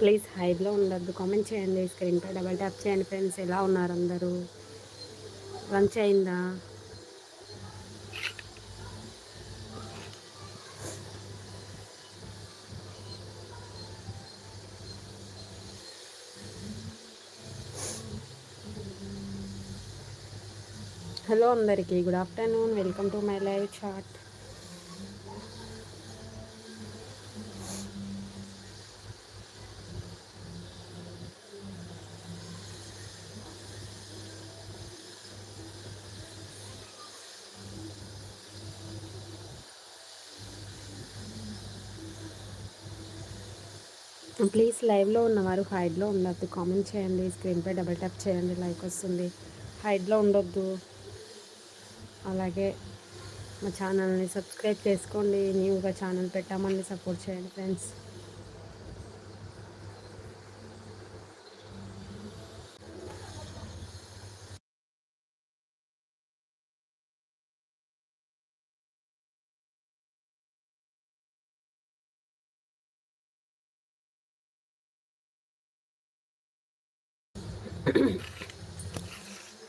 Please హైడ్లో ఉండద్దు. Comment చేయండి. స్క్రీన్పై డబల్ ట్యాప్ చేయండి ఫ్రెండ్స్. ఎలా ఉన్నారు అందరూ? లంచ్ అయిందా? హలో అందరికీ. Good afternoon welcome to my live chat please లైవ్లో ఉన్నవారు హైడ్లో ఉండొద్దు. కామెంట్ చేయండి. స్క్రీన్పై డబల్ ట్యాప్ చేయండి. లైక్ వస్తుంది. హైడ్లో ఉండొద్దు. అలాగే మా ఛానల్ని సబ్స్క్రైబ్ చేసుకోండి. న్యూగా ఛానల్ పెట్టామని సపోర్ట్ చేయండి ఫ్రెండ్స్.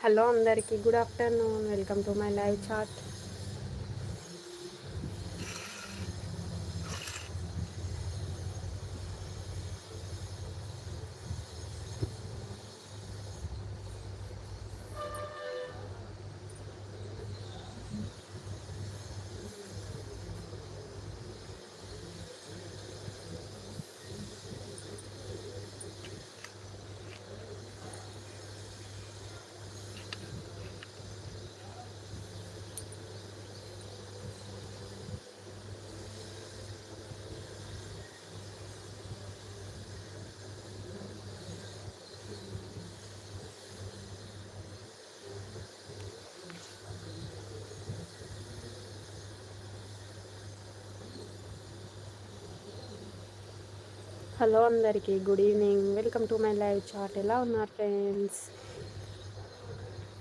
హలో అందరికీ good afternoon. Welcome to my live chat. Hello అందరికీ good evening. Welcome to my live chat. ఎలా ఉన్నారు ఫ్రెండ్స్?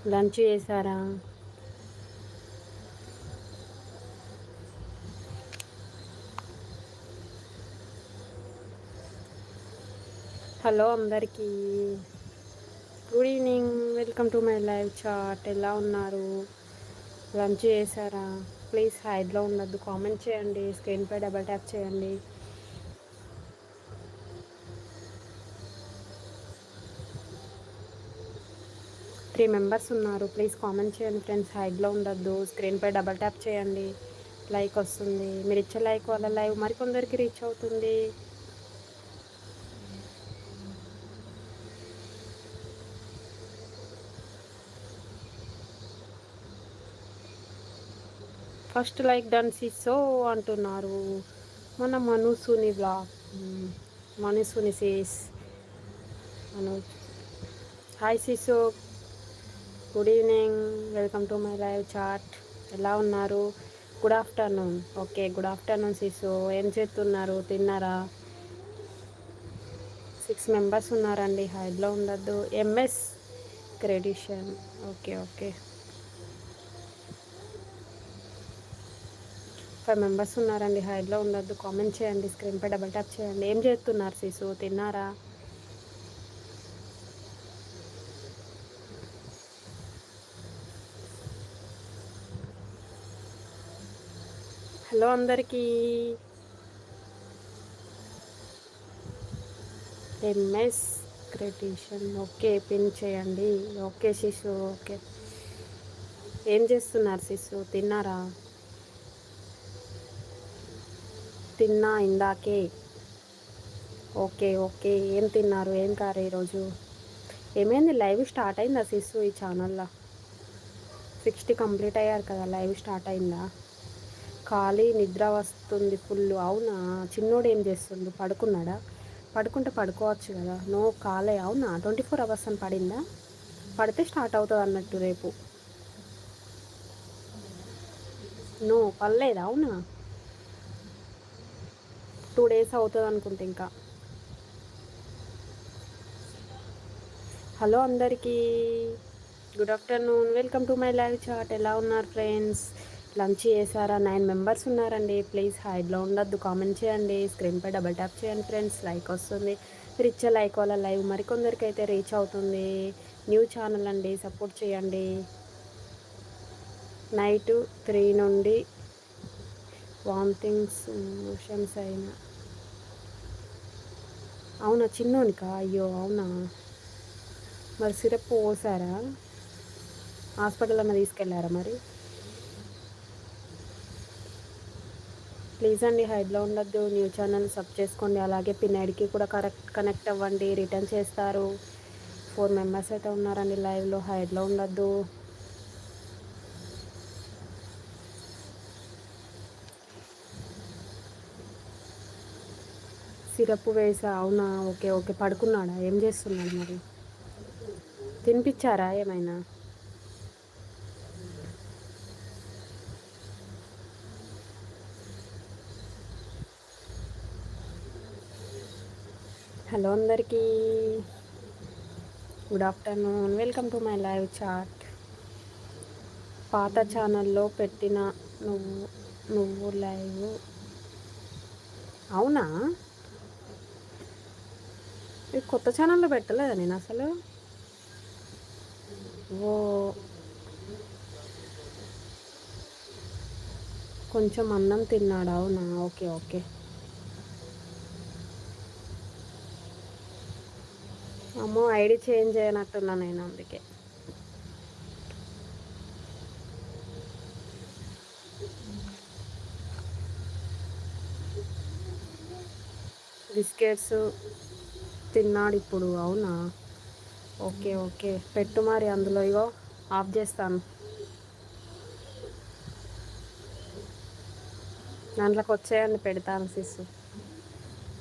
లంచ్ చేశారా? హలో అందరికీ. Good evening. Welcome to my live chat. ఎలా ఉన్నారు? లంచ్ చేశారా? ప్లీజ్ హైడ్లో ఉండద్దు. కామెంట్ చేయండి. స్క్రీన్పై డబల్ ట్యాప్ చేయండి. త్రీ మెంబర్స్ ఉన్నారు. ప్లీజ్ కామెంట్ చేయండి ఫ్రెండ్స్. హైడ్లో ఉండొద్దు. స్క్రీన్పై డబల్ ట్యాప్ చేయండి. లైక్ వస్తుంది. మీరు ఇచ్చే లైక్ వల్ల లైవ్ మరికొందరికి రీచ్ అవుతుంది. ఫస్ట్ లైక్ డన్ సో అంటున్నారు. మన మనుసుని బ్లాగ్ మనుసుని సేస్. Manoj. Hi సిసో. Good evening welcome to my live chat ఎలా ఉన్నారు? Good afternoon okay good afternoon Sissu ఏం చేస్తున్నారు? తిన్నారా? సిక్స్ మెంబర్స్ ఉన్నారండి. హైడ్లో ఉండద్దు. ఎంఎస్ క్రెడిషన్ ఓకే ఓకే ఫైవ్ మెంబర్స్ ఉన్నారండి. హైడ్లో ఉండద్దు. కామెంట్ చేయండి. స్క్రీన్పై డబల్ ట్యాప్ చేయండి. ఏం చేస్తున్నారు సిసు తిన్నారా? హలో అందరికీ. ఎంఎస్ క్రిటిషన్ ఓకే పిన్ చేయండి. ఓకే శిశు ఓకే. ఏం చేస్తున్నారు శిశు? తిన్నారా? తిన్నా ఇందాకే. Okay okay. ఏం తిన్నారు? ఏం కారు ఈరోజు? ఏమైంది? లైవ్ స్టార్ట్ అయిందా శిశు ఈ ఛానల్లో? సిక్స్టీ కంప్లీట్ అయ్యారు కదా లైవ్ స్టార్ట్ అయిందా? ఖాళీ నిద్ర వస్తుంది ఫుల్. అవునా? చిన్నోడు ఏం చేస్తుంది పడుకున్నాడా? పడుకుంటే పడుకోవచ్చు కదా. నో కాలే. అవునా? ట్వంటీ ఫోర్ అవర్స్ అని పడిందా? పడితే స్టార్ట్ అవుతుంది అన్నట్టు రేపు. నో పర్లేదు? అవునా? టూ డేస్ అవుతుంది అనుకుంటే ఇంకా. హలో అందరికీ. Good afternoon. Welcome to my live chat. ఎలా ఉన్నారు ఫ్రెండ్స్? లంచ్ చేశారా? నైన్ మెంబర్స్ ఉన్నారండి. ప్లీజ్ హైడ్లో ఉండొద్దు. కామెంట్ చేయండి. స్క్రీన్పై డబల్ ట్యాప్ చేయండి ఫ్రెండ్స్. లైక్ వస్తుంది. మీరు ఇచ్చే లైక్ వల్ల లైవ్ మరికొందరికి అయితే రీచ్ అవుతుంది. న్యూ ఛానల్ అండి. సపోర్ట్ చేయండి. నైట్ త్రీ నుండి వామిటింగ్స్ మోషన్స్ అయినా. అవునా? చిన్నోనికా? అయ్యో అవునా? మరి సిరప్ పోసారా? హాస్పిటల్ అన్న తీసుకెళ్ళారా మరి? ప్లీజ్ అండి హైడ్లో ఉండొద్దు న్యూ ఛానల్ సబ్ చేసుకోండి. అలాగే పిన్ ఐడికి కూడా కరెక్ట్ కనెక్ట్ అవ్వండి. రిటర్న్ చేస్తారు. ఫోర్ మెంబర్స్ అయితే ఉన్నారండి లైవ్లో. హైడ్లో ఉండొద్దు సిరప్ వేసా? అవునా? Okay okay. పడుకున్నాడా? ఏం చేస్తున్నాడు మరి? తినిపించారా ఏమైనా? హలో అందరికీ. Good afternoon. Welcome to my live chat. పాత ఛానల్లో పెట్టిన నువ్వు నువ్వు లైవ్. అవునా? ఇది కొత్త ఛానల్లో పెట్టలేదా నేను అసలు? ఓ. కొంచెం అన్నం తిన్నాడు? అవునా? Okay okay. అమ్మో ఐడి చేంజ్ అయినట్టున్నా నేను అందుకే. బిస్కెట్స్ తిన్నాడు ఇప్పుడు అవునా? Okay okay. పెట్టు మరి అందులో ఇగో ఆఫ్ చేస్తాను. దాంట్లోకి వచ్చేయండి పెడతాను సిస్సు.